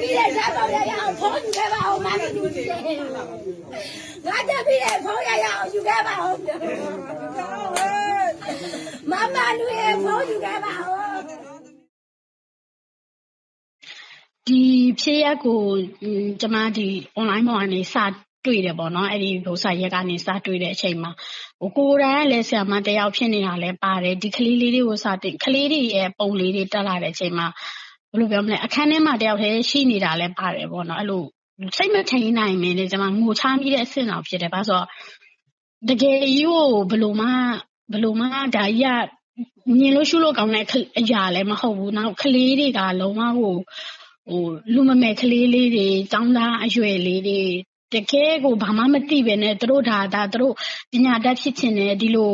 ပြီးတဲ့ဓာတ်ပုံရရအောင်ဖုန်းယူခဲ့ပါဦးမမယူသေးငါတက်ပြီးတဲ့ဖုန်းရရအောင်ယူခဲ့ပါဦးမမလူရဲ့ဖုန်းယူခဲ့ပါဦးဒီဖြစ်ရက်ကိုဟွန်းကျမဒီ online ပေါ်ကနေစတွေ့တယ်ပေါ့နော်အဲ့ဒီဥစ္စာရက်ကနေစတွေ့တဲ့အချိန်မှာဟိုကိုယ်တိုင်ကလည်းဆရာမတစ်ယောက်ဖြစ်နေတာလည်းပါတယ်ဒီကလေးလေးတွေကိုစတင်ကလေးတွေရဲ့ပုံလေးတွေတက်လာတဲ့အချိန်မှာ ဘယ်လိုပြောမလဲအခန်းထဲမှာတစ်ယောက်တည်းရှိနေတာလည်းပါတယ်ပေါ့နော်အဲ့လိုစိတ်မထိန်နိုင်မင်းလေကျမငိုချမိတဲ့အဆင့်လောက်ဖြစ်တယ်ဘာလို့ဆိုတော့တကယ်ကြီးကိုဘယ်လိုမှဘယ်လိုမှဒါကြီးကမြင်လို့ရှုလို့ကောင်းတဲ့အရာလည်းမဟုတ်ဘူးနောက်ကလေးတွေကလုံးဝကိုဟိုလူမမယ်ကလေးလေးတွေចောင်းသားအရွယ်လေးတွေတကယ်ကိုဘာမှမသိပဲနဲ့သူတို့ဒါဒါသူတို့ပညာတတ်ဖြစ်ချင်တယ်ဒီလို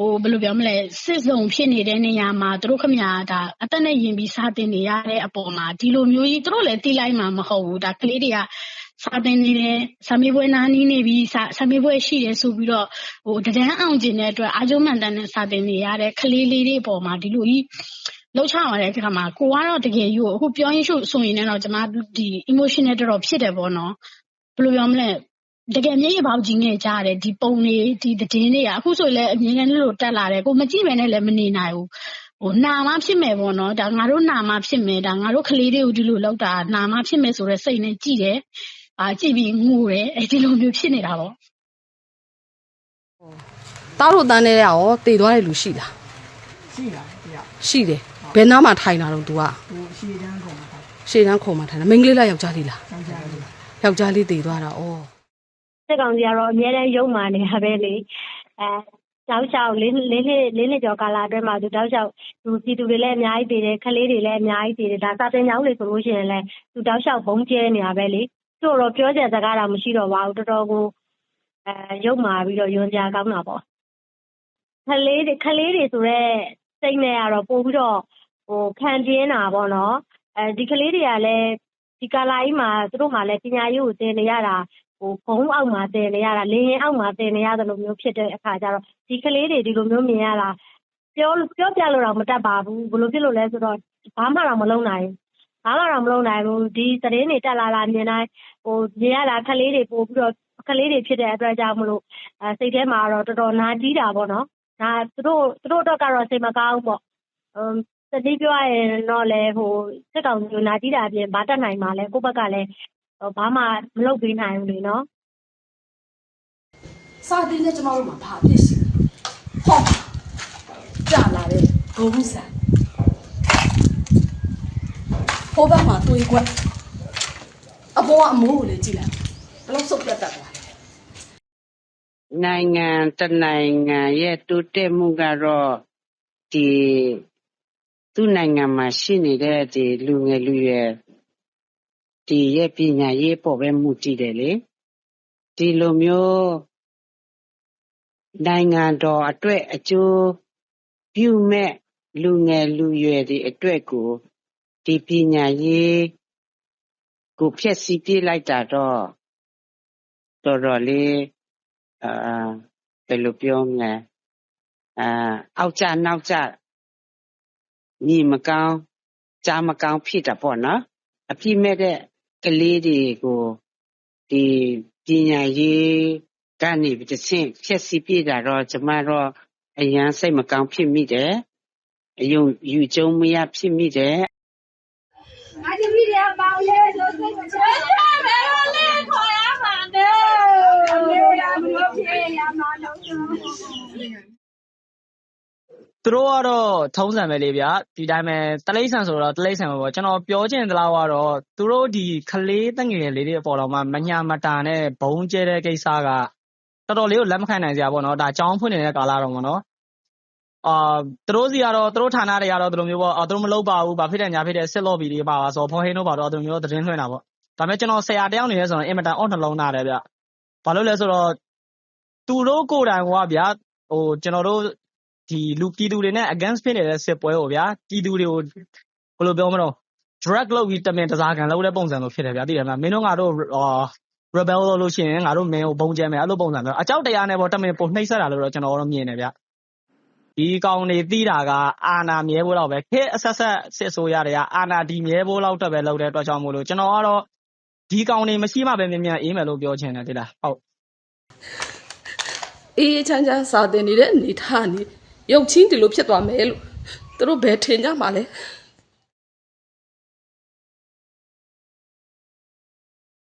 ဟိုဘယ်လိုပြောမလဲစစ်စုံဖြစ်နေတဲ့နေရာမှာသူတို့ခမညာဒါအသက်နဲ့ယင်ပြီးစာတင်နေရတဲ့အပေါ်မှာဒီလိုမျိုးကြီးသူတို့လည်းတိလိုက်မှာမဟုတ်ဘူးဒါကလေးတွေကစာတင်နေတယ်စာမေးပွဲနားနီးနေပြီးစာစာမေးပွဲရှိတယ်ဆိုပြီးတော့ဟိုတဒန်းအောင်ကျင်တဲ့အတွက်အာကျုံမှန်တန်နဲ့စာတင်နေရတဲ့ကလေးလေးတွေအပေါ်မှာဒီလိုကြီးလှုပ်ချရတဲ့အခါမှာကိုကတော့တကယ်ယူအခုပြောရင်ရှုဆိုရင်လည်းတော့ကျွန်မဒီ emotional တော်တော်ဖြစ်တယ်ပေါ့နော်ဘယ်လိုပြောမလဲ တကယ် မျက်ရည်ပေါက်ကြီးနဲ့ကြားရတယ် ဒီပုံတွေ ဒီသတင်းတွေက အခုဆိုလည်း အမြင်နဲ့လို့တက်လာတယ် ကိုမကြည့်ပဲနဲ့လည်း မနေနိုင်ဘူးဟိုနာမဖြစ်မယ်ပေါ့နော်ဒါငါတို့ နာမဖြစ်မယ်ဒါငါတို့ ကလေးတွေကို ဒီလိုလောက်တာ နာမဖြစ်မယ်ဆိုတော့စိတ်နဲ့ ကြည့်တယ်အာကြည့်ပြီး ငိုတယ်အဲဒီလိုမျိုး ဖြစ်နေတာပေါ့တားတို့တန်းနေရောတည်သွားတဲ့လူ ရှိလား ရှိတာတရားရှိတယ် ဘယ်နားမှာ ထိုင်တာတော့ तू ကဟိုရှည်တန်းကုန်မှာထားရှေ့တန်းခုံမှာ ထိုင်တာ မိန်းကလေးလား ယောက်ျားလေးလားကြောင်းကြတယ်ယောက်ျားလေးတည်သွားတာဩ စစ်ကောင်စီကတော့ အများတန်းရုံမာနေတာပဲလေအဲတောက်လျှောက်လေးလေးလေးလေးနှစ်ကျော်ကာလအတွင်းမှာ သူတောက်လျှောက်သူပြည်သူတွေလည်း အများကြီးတည်တယ်ခလေးတွေလည်း အများကြီးတည်တယ်ဒါစာတင်ကြောင်းလေဆိုလို့ရှိရင်လည်း သူတောက်လျှောက်ဘုံကျဲနေတာပဲလေသူ့တော့ ပြောကြစကားတော့မရှိတော့ပါဘူး တော်တော်ကိုအဲရုံမာပြီးတော့ယွန်ကြကောင်းတာပေါ့ခလေးတွေခလေးတွေဆိုတော့စိတ်နဲ့ကတော့ ပို့ပြီးတော့ဟိုခံပြင်းတာပေါ့နော်အဲဒီကလေးတွေကလည်း ဒီကာလာကြီးမှာ သူတို့မှလည်း ပညာရေးကို သင်နေရတာ ဟိုဘုံအောက်မှာတင်နေရတာ လေရင်အောက်မှာတင်နေရတယ်လို့မျိုး ဖြစ်တဲ့အခါကျတော့ ဒီကလေးတွေ ဒီလိုမျိုး မြင်ရတာ ပြောပြောပြလို့တော့မတတ်ပါဘူး ဘယ်လိုဖြစ်လို့လဲဆိုတော့ ဘာမှတော့မလုံးနိုင်ဘူး ဘာမှတော့မလုံးနိုင်ဘူး ဒီသတင်းတွေ တက်လာလာမြင်တိုင်းဟိုမြင်ရတာ ကလေးတွေ ပို့ပြီးတော့ ကလေးတွေ ဖြစ်တဲ့အတွက်ကြောင့်မလို့အဲစိတ်ထဲမှာတော့ တော်တော် နာကြီးတာပေါ့နော်ဒါသူတို့သူတို့တော့ကတော့ စိတ်မကောင်းပေါ့အမ်တတိပြောရရင်တော့လေဟိုစက်ကောင်မျိုးနာကြီးတာအပြင် ဘာတက်နိုင်မှာလဲ ကိုယ့်ဘက်ကလည်းဟို ဘာမှမလုပ်ပေးနိုင်ဘူးလေနော်စာတင်တဲ့ကျမတို့မှာဘာဖြစ်ရှိလဲဟောကြာလာတဲ့ဂုံးဆန်ဟိုဘက်မှာတွေးခွက်အပေါ်ကအမိုးကိုလည်းကြည့်လိုက်ဘယ်လောက်စုပ်ပြတ်တတ်သွားလဲနိုင်ငံတစ်နိုင်ငံရဲ့တိုးတက်မှုကတော့ဒီသူ့နိုင်ငံမှာရှိနေတဲ့ဒီလူငယ်လူရွယ် ဒီရဲ့ပညာရေးပေါ်ပဲမူတည်တယ်လေဒီလိုမျိုးနိုင်ငံတော်အတွက်အကျိုးပြုမဲ့လူငယ်လူရွယ်ဒီအတွက်ကိုဒီပညာရေးကိုဖျက်ဆီးပြလိုက်တာတော့တော်တော်လေးအာဘယ်လိုပြောမလဲအာအောက်ကျနောက်ကျညီမကောင်းကြားမကောင်းဖြစ်တာပေါ့နော်အပြစ်မဲ့တဲ့ ကလေးတွေကို ဒီပညာရေးကနေပြီးတစ်ဆင့်ဖြည့်ဆည်းပြတာတော့ ကျမတော့ အရန်စိတ်မကောင်းဖြစ်မိတယ်အယုံယူကျုံမရဖြစ်မိတယ် သာဘယ်လိုလဲခေါ်ရမှာလဲအမေရာမလို့ပြေရမှာလို့သူတို့ကတော့ထုံးစံပဲလေဗျာဒီတိုင်းပဲတလိမ့်ဆန်ဆိုတော့တလိမ့်ဆန်ပဲပေါ့ကျွန်တော်ပြောချင်သလားကတော့သူတို့ဒီခလေးတငယ်လေးတွေအပေါ်တော့မှမညာမတာနဲ့ဘုံကျဲတဲ့ကိစ္စကတော်တော်လေးကိုလက်မခံနိုင်စရာပေါ့နော်ဒါကြောင်းဖွင့်နေတဲ့ကာလတော့ပေါ့နော်အာသူတို့စီကတော့သူတို့ဌာနတွေကတော့ဒီလိုမျိုးပေါ့အော်သူတို့မလုပ်ပါဘူးဘာဖြစ်တယ်ညာဖြစ်တယ်စစ်လော့ဘီတွေပါပါဆိုတော့ဖော်ဟင်းတို့ပါတော့ဒီလိုမျိုးသတင်းလွှင့်တာပေါ့ဒါပေမဲ့ကျွန်တော်ဆရာတယောက်နေလဲဆိုတော့အင်မတန်အော့နှလုံးသားတယ်ဗျဘာလို့လဲဆိုတော့သူတို့ကိုယ်တိုင်ကဗျာဟိုကျွန်တော်တို့ဒီလူ ပြည်သူတွေနဲ့ against ဖြစ်နေတဲ့ စစ်ပွဲကိုဗျာ ပြည်သူတွေကို ဘယ်လိုပြောမလဲ။ drag လုပ်ပြီး တမင်ဓားစာခံလုပ်တဲ့ ပုံစံမျိုး ဖြစ်တယ်ဗျာ သိတယ်မလား။မင်းတို့ ငါတို့ rebel လုပ်လို့ရှိရင် ငါတို့ မင်းကို ဗုံးကြဲမယ် အဲဒီလို ပုံစံမျိုး။အကြောက်တရားနဲ့ တမင်ပိုနှိပ်စက်တာလို့တော့ ကျနော်ကတော့ မြင်တယ်ဗျ။ဒီကောင်တွေ သိတာက အာဏာမြဲဖို့လောက်ပဲ။ခေတ်အဆက်ဆက် စစ်အစိုးရတွေက အာဏာတည်မြဲဖို့လောက်ပဲ လုပ်တဲ့အတွက်ကြောင့်မို့ ကျနော်ကတော့ ဒီကောင်တွေ မရှိမှပဲ မြန်မြန်အေးမယ်လို့ ပြောချင်တယ်။အေးအေးချမ်းချမ်း စာသင်နေတဲ့ အနေအထားကနေ ရုပ်ချင်းဒီလိုဖြစ်သွားမယ်လို့သူတို့ဘယ်ထင်ကြမှာလဲ